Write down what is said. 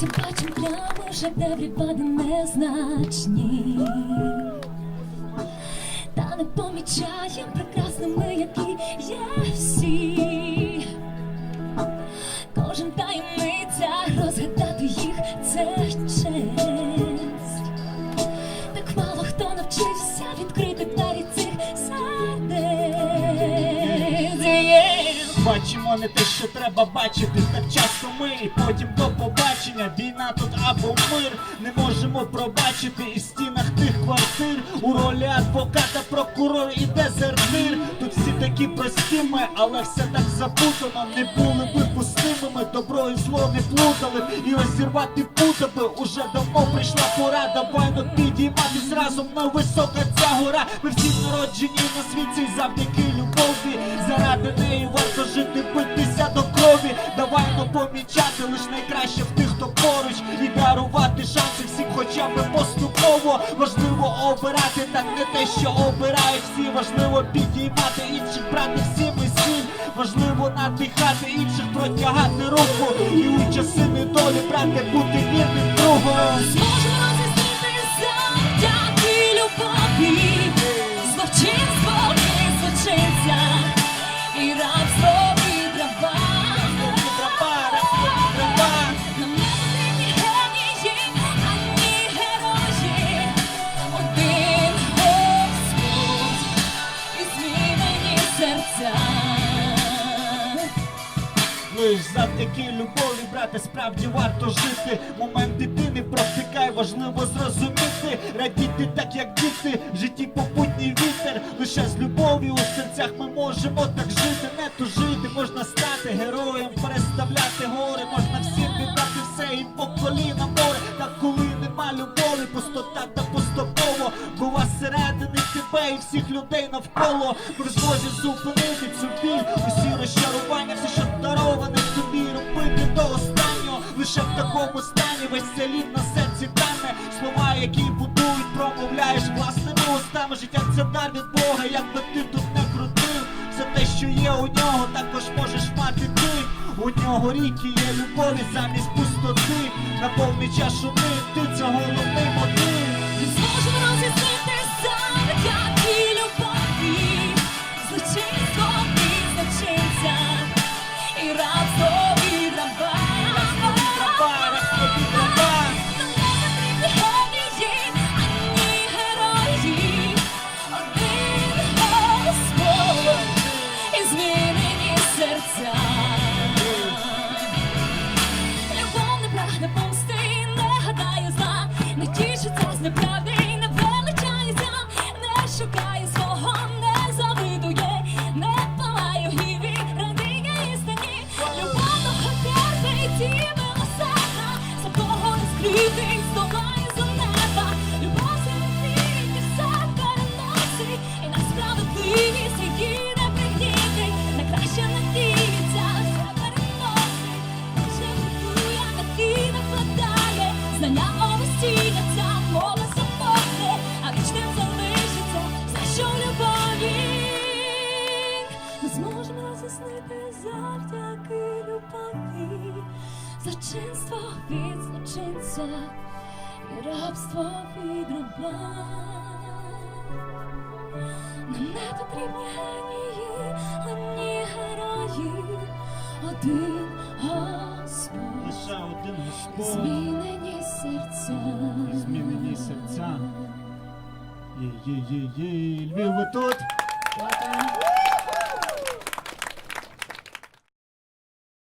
Потім бачим плями, вже де припади незначні. Та не помічаєм прекрасними, Бачимо не те, що треба бачити, так часто ми і потім до побачення. Війна тут або мир не можемо пробачити і в стінах тих квартир. У ролі адвоката, прокурор і дезертир. Тут всі такі прості ми, але все так запутано. Не були би пустимими, добро і зло не плутали. І розірвати путаби уже давно прийшла пора. Давай ну підійматись разом на висока ця гора. Ми всі народжені на світі завдяки любові. Варто жити, битися до крові. Давай ну помічати лиш найкраще в тих, хто поруч, і дарувати шанси всім, хоча б поступово. Важливо обирати, так не те, що обирають всі. Важливо підіймати інших, брати всім і сіль. Важливо надихати інших, протягати руку. І у часи недолі брати, бути вірним другом. Лиш завдяки любові, брате, справді варто жити. Момент дитини провтикай, важливо зрозуміти. Радіти так, як діти, в житті попутній вітер. Лише з любов'ю у серцях ми можемо так жити. Не тужити, можна стати героєм, переставляти гори, можна всім віддати все і по коліна море. Та коли нема любові, пустота Бува середини тебе і всіх людей навколо. В змозі зупинити цю біль, усі розчарування, все, що дароване тобі робити до останнього. Лише в такому стані весь цей лід на серці тане. Слова, які будують, промовляєш власними устами. Життя це дар від Бога, як би ти тут не крутив. Все те, що є у нього, також можеш мати ти. У нього ріки є любові замість пустоти. Наповни чашу ми, ти це головний мотив. Любові, злочинство від злочинця і рабство від раба. Нам не потрібні генії, ані герої, один Господь, Лише один Господь. змінені серця. Змінені серця. Є-є-є-є. Львів, ви тут? Дякую.